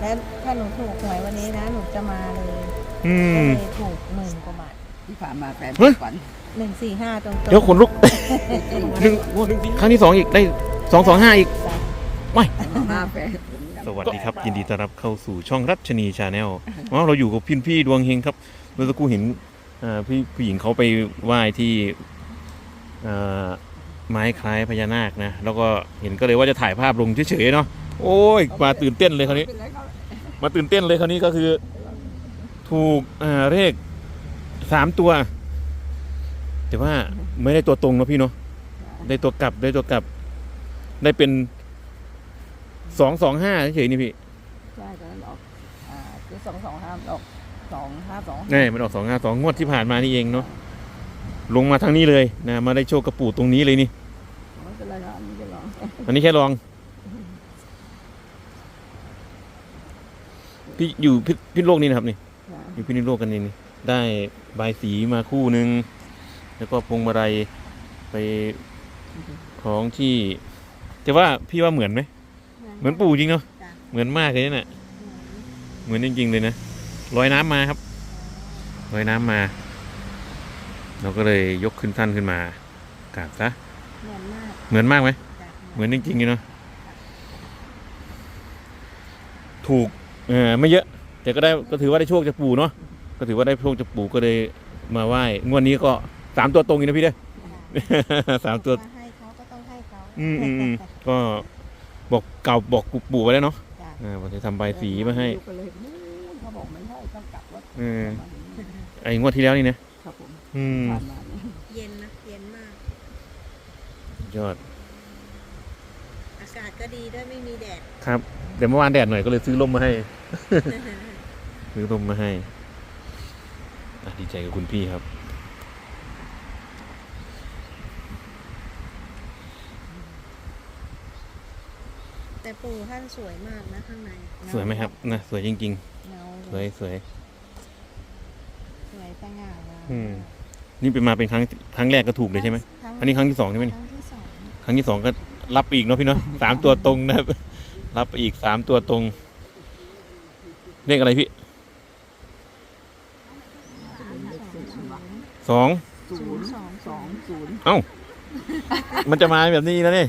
แล้วถ้าหนูถูกหวยวันนี้นะ หนูจะมาเลยอืก็มเลยถูกหมื่นกว่าบาทที่ผ่านมาแฟนเฮ้ยฝันหนึ่งสี่ห้าตรงๆเดี๋ยวขนลุก หนึ่งครั้งที่สองอีกได้สองสองห้าอีกจ้ะไม่หน้าแฟนสวัสดีครับ ยินดีต้อนรับเข้าสู่ช่องรัชนีชาแนลอ๋อเราอยู่กับพี่พี่ดวงเฮงครับเมื่อสักครู่เห็นอ่าพี่ผู้หญิงเขาไปไหว้ที่อ่าไม้คล้ายพญานาคนะ แล้วก็เห็นก็เลยว่าจะถ่ายภาพลงเฉยๆเนาะ โอ้ยมาตื่นเต้นเลยคราวนี้เป็นไรเขามาตื่นเต้นเลยคราวนี้ก็คือ ถูกอ่าเลขสามตัว แต่ว่าไม่ได้ตัวตรงเนอะพี่เนาะได้ตัวกลับได้ตัวกลับ ได้เป็นสองสองห้าเฉยๆนี่พี่ใช่ตอนนั้นออกอ่าคือสองสองห้าออกสองห้าสองนี่มันออกสองห้าสองงวดที่ผ่านมานี่เองเนาะลงมาทางนี้เลยนะมาได้โชคกระปูตรงนี้เลยนี่ไม่เป็นไรครับอันนี้จะลองอันนี้แค่ลอง พี่อยู่พิพิษโลกนี่นะครับนี่ อยู่พิษณุโลกกันนี่นี่ได้ใบายสีมาคู่หนึ่งแล้วก็พวงมาลัยไปคล้องที่แต่ว่าพี่ว่าเหมือนไหมเหมือนปู่จริงเนาะจ้ะเหมือนมากเลยน่ะเหมือนจริงๆเลยนะลอยน้ำมาครับลอยน้ำมา เราก็เลยยกขึ้นท่านขึ้นมากราบซะเหมือนมากเหมือนมากไหมจ้ะเหมือนจริงๆเลยเนาะถูก เออไม่เยอะ แต่ก็ได้ก็ถือว่าได้โชคจากปู่เนาะก็ถือว่าได้โชคจากปู่ก็เลยมาไหว้งวดนี้ก็สามตัวตรงอีกนะพี่เด้อ สามตัว ให้เขาก็ต้องให้เขาอืมอืมอืมก็บอกเก่าบอกปู่ไว้แล้วเนาะจ้ะอ่าบอกจะทำใบสีมาให้ ก็เลยนู่นเขาบอกไม่ใช่ต้องกลับรถเออ ไอ้งวดที่แล้วนี่นะครับผมอืมผ่านมาเนี่ยเย็นนะเย็นมาก ยอดอากาศก็ดีด้วยไม่มีแดด ครับเดี๋ยวเมื่อวานแดดหน่อยก็เลยซื้อร่มมาให้ ซื้อร่มมาให้อะดีใจกับคุณพี่ครับ แต่ปู่ท่านสวยมากนะข้างในสวยไหมครับนะสวยจริง เงาๆ สวยสวยสวยสง่างามอืมนี่เป็นมาเป็นครั้งครั้งแรกก็ถูกเลยใช่ไหมรั้งอันนี้ครั้งที่สองใช่ไหมคนี่รั้งที่สองครั้งที่สองก็ รับไปอีกเนาะพี่เนาะสามตัวตรงนะครับ รับไปอีกสามตัวตรงเลขอะไรพี่สองศูนย์สองสองศูนย์เอ้า มันจะมาแบบนี้แล้วนี่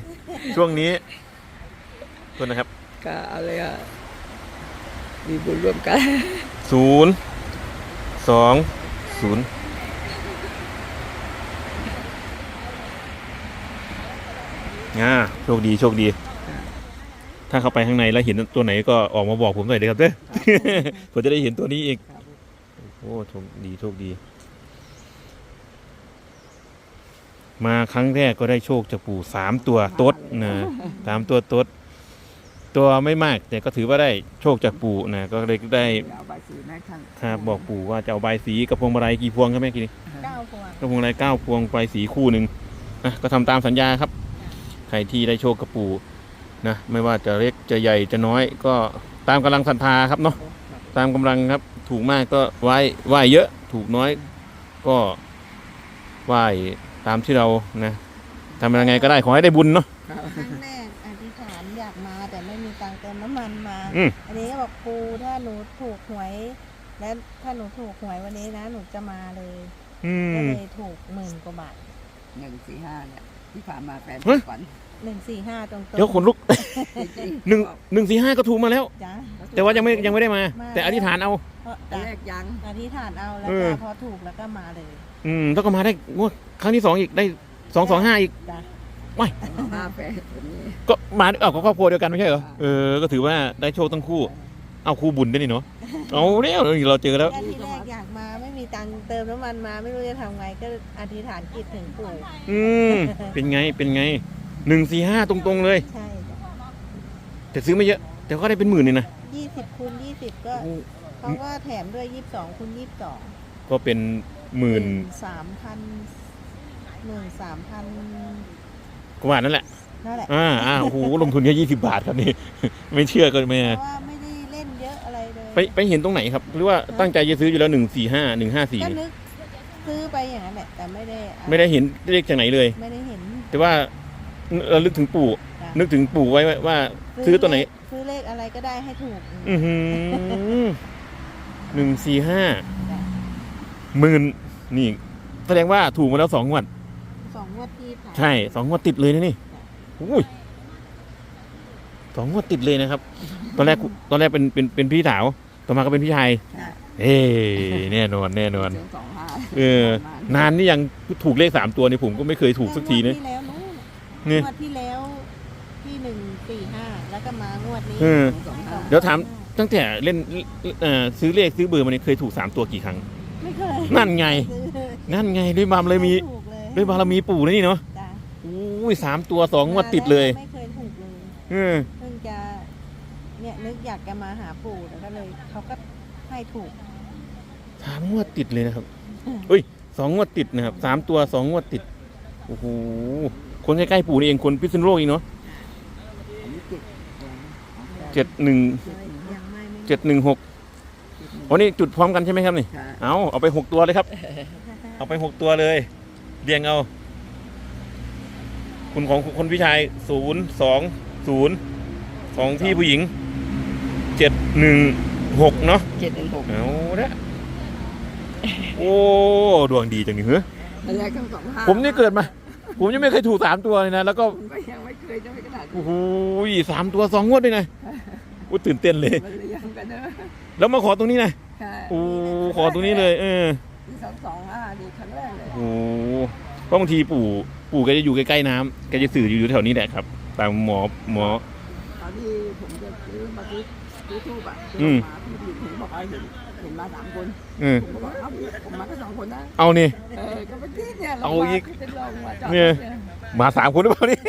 ช่วงนี้ตัวนะครับก็เอาเลยอะมีบุญร่วมกันศูนย์สองศูนย์ อ่าโชคดีโชคดี ถ้าเข้าไปข้างในแล้วเห็นตัวไหนก็ออกมาบอกผมหน่อยเด้อครับเด้อผมจะได้เห็นตัวนี้อีกโอ้โชคดีโชคดี มาครั้งแรกก็ได้โชคจากปู่สามตัวตดนะสามตัวตดตัวไม่มากแต่ก็ถือว่าได้โชคจากปู่นะก็เลยได้เอาใบสีแม่ท่านครับบอกปู่ว่าจะเอาใบายสีกับพวงมาลัยกี่พวงครับแม่กี่นี่เก้าพวงก็พวงมาลัยเก้าพวงใบายสีคู่หนึ่งอะก็ทำตามสัญญาครับ ใครที่ได้โชคกับปู่นะไม่ว่าจะเล็กจะใหญ่จะน้อย ก็ตามกำลังศรัทธาครับเนาะตามกำลังครับ ถูกมากก็ไหว้ไหว้เยอะ ถูกน้อยก็ไหว้ตามที่เรานะทำยังไงก็ได้ขอให้ได้บุญเนาะครั้งแรกอธิษฐานอยากมาแต่ไม่มีตังค์เติมน้ำมันมา อืม อันนี้ก็บอกปูถ้าหนูถูกหวย แล้วถ้าหนูถูกหวยวันนี้นะ หนูจะมาเลยอืก็มเลยถูกหมื่นกว่าบาทหนึ่งสี่ห้าเนี่ย ที่ผ่านมาแฟนเฮ้ยฝันหนึ่งสี่ห้าตรงๆเดี๋ยวขนลุกจริงๆหนึ่งหนึ่งสี่ห้าก็ถูกมาแล้ว จ้ะ แต่ว่ายังไม่ยังไม่ได้มาแต่อธิษฐานเอา เพราะตอนจ้ะแรกยังอธิษฐานเอาแล้วเอก็อ พอถูกแล้วก็มาเลยอืมแล้วก็มาได้งวดครั้งที่สองอีกได้สองสองห้าอีก จ้ะหน้าแฟนคนนี้ ก็มาเอ้าก็ครอบครัวเดียวกันไม่ใช่เหรอ เออ ก็ถือว่าได้โชคทั้งคู่ เอาคู่บุญด้วยนี่เนาะ เอาแล้วเราเจอแล้วก็ทีแรกอยากมาไม่ มีตังค์เติมน้ำมันมาไม่รู้จะทำไงก็อธิษฐานจิตถึงปู่อืมเป็นไงเป็นไงหนึ่งสี่ห้าตรงๆเลย ใช่แต่ซื้อไม่เยอะ แต่ก็ได้เป็นหมื่นเลยนะยี่สิบคูณยี่สิบก็เขาก็แถมด้วยยี่สิบสองคูณยี่สิบสองก็เป็นหมื่นสามพันหมื่นสามพันกว่านั่นแหละนั่นแหละอ่าอ่าโอ้โหลงทุนแค่ยี่สิบาทครับนี่ ไม่เชื่อก็ไม่เพราะว่า ไรเลยไปไปเห็นตรงไหนครับ หรือว่าตั้งใจจะซื้ออยู่แล้วหนึ่งสี่ห้าหนึ่งห้าสี่ก็นึกซื้อไปอย่างนั้นแหละแต่ไม่ได้อะไม่ได้เห็นเลขจากไหนเลย ไม่ได้เห็นแต่ว่าเราลึกถึงปู่จ้ะนึกถึงปู่ไว้ว่าซื้อตัวไหนซซื้อเลขอะไรก็ได้ให้ถูก อือหือหนึ่งสี่ห้าหมื่นนี่ แสดงว่าถูกมาแล้วสองงวด สองงวดที่ผ่านใช่สองงวดติดเลยนะนี่อุ้ยส องงวดติดเลยนะครับ ตอนแรกตอนแรกเป็นเป็นเป็นพี่สาวต่อมาก็เป็นพี่ชายค่ะเอ้แน่นอนแน่นอนสองห้าเออนานนี่ยังถูกเลขสามตัวนี่ผมก็ไม่เคยถูกสักทีนะงวดที่แล้วนู้นนี่งวดที่แล้วที่หนึ่งสี่ห้าแล้วก็มางวดนี้เออสองห้าเดี๋ยวถามตั้งแต่เล่นเอ่อซื้อเลขซื้อเบอร์มาเนี่ยเคยถูกสามตัวกี่ครั้งไม่เคยนั่นไงซื้อนั่นไงด้วยบารเลยมีถูกเลยด้วยบารมีปู่นะนี่เนาะจ้ะอุ้ยสามตัวสองงวดติดเลยไม่เคยถูกเลย เออ เพิ่งจะเนี่ยนึกอยากจะมาหาปู่แล้วก็เลยเขาก็ให้ถูกสามงวดติดเลยนะครับเอ้ยสองงวดติดนะครับสามตัวสองงวดติดโอ้โหคนใกล้ๆปู่นี่เองคนพิษณุโลกเองเนาะอันนี้เจ็ดเจ็ดหนึ่งยังไม่ไม่เจ็ดหนึ่งหกวันนี้จุดพร้อมกันใช่ไหมครับนี่ค่ะเอาเอาไปหกตัวเลยครับ เอาไปหกตัวเลยเรียงเอา คุณของคนพี่ชายศูนย์สองศูนย์ของพี่ผู้หญิงเจ็ด หนึ่งหกเนาะเจ็ดหนึ่งหกเอาละโอ้ดวงดีจังนี่เหรอแล้วยายก็สองห้าผมนี่เกิดมา ผมยังไม่เคยถูกสามตัวเลยนะ แล้วก็ผมก็ยังไม่เคยจะไม่ขนาดนี้โอ้โหสามตัวสองงวดด้วยนะโอ้ตื่นเต้นเลย มันเลยยังกันเนอะแล้วมาขอตรงนี้นะค่ะโอ้ขอตรงนี้เลย เออที่สองสองห้าดีครั้งแรกเลยโอ้เพราะบางทีปู่ปู่แกจะอยู่ใกล้ๆน้ำแกจะสื่ออยู่แถวนี้แหละครับ ตามหมอหมอ ตอนที่ผมจะซื้อมาซื้อ ซื้อทูบอะซื้อือมมาพี่ผู้หญิงผมบอกว่าเห็นเห็นมาสามคนเออผมก็บอกเอ้าผมมาแค่สองคนนะเอานี่ เออก็ไปที่เนี่ยเอาอีก เป็นรองมาจอดเนี่ยมาสามคนหรือเปล่านี่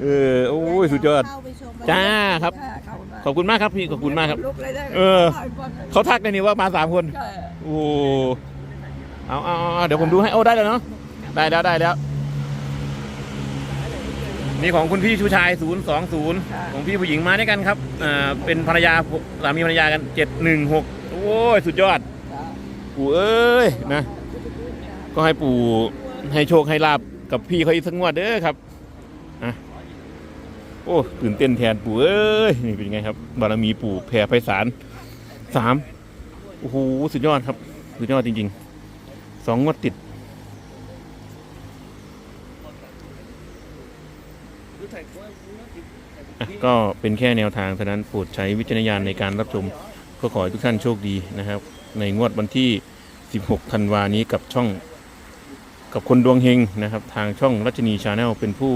เออโอ้ยสุดยอด เข้าไปชมจ้าครับค่ะขอบคุณมากขอบคุณมากครับพี่ขอบคุณมากครับ ลุกเลยได้เออ เขาทักในนี้ว่ามาสามคนใช่โอ้โหเอาเอาเอาเดี๋ยวผมดูให้ โอ้ ได้แล้วเนาะ ได้แล้วได้แล้ว นี่ของคุณพี่ชูชาย 020 ของพี่ผู้หญิงมาด้วยกันครับอ่าเป็นภรรยาสามีภรรยากัน 716 โอ้ยสุดยอดจ้าปู่เอ้ยนะ ก็ให้ปู่ให้โชคให้ลาบกับพี่เขาอีกสักงวดเด้อครับอะโอ้ตื่นเต้นแทนปู่เอ้ยนี่เป็นไงครับ บารมีปู่แผ่ไพศาลสามโอ้โหสุดยอดครับ สุดยอดจริงๆสองงวดติดอะ ก็เป็นแค่แนวทางเท่านั้นโปรดใช้วิจารณญาณในการรับชมก็ขอให้ทุกท่านโชคดีนะครับ ในงวดวันที่ 16 ธันวานี้กับช่องกับคนดวงเฮงนะครับ ทางช่องรัชนีชาแนลเป็นผู้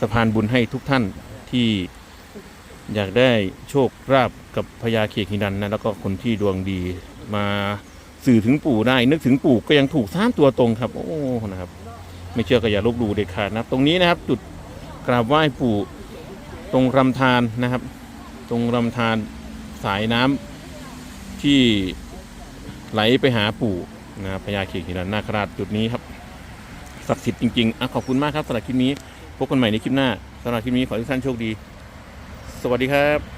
สะพานบุญให้ทุกท่านที่อยากได้โชคราบกับพญาเขกหินันนะแล้วก็คนที่ดวงดีมาสื่อถึงปู่ได้ นึกถึงปู่ก็ยังถูกสามตัวตรงครับ โอ้นะครับ ไม่เชื่อก็อย่าลบหลู่เด็ดขาดนะตรงนี้นะครับ จุดกราบไหว้ปู่ ตรงรำธารนะครับ ตรงรำธารสายน้ำที่ไหลไปหาปู่นะพญาเขกหิรันนาคราชจุดนี้ครับศักดิ์สิทธิ์จริงๆอะขอบคุณมากครับสำหรับคลิปนี้พบกันใหม่ในคลิปหน้าสำหรับคลิปนี้ขอให้ทุกท่านโชคดี สวัสดีครับ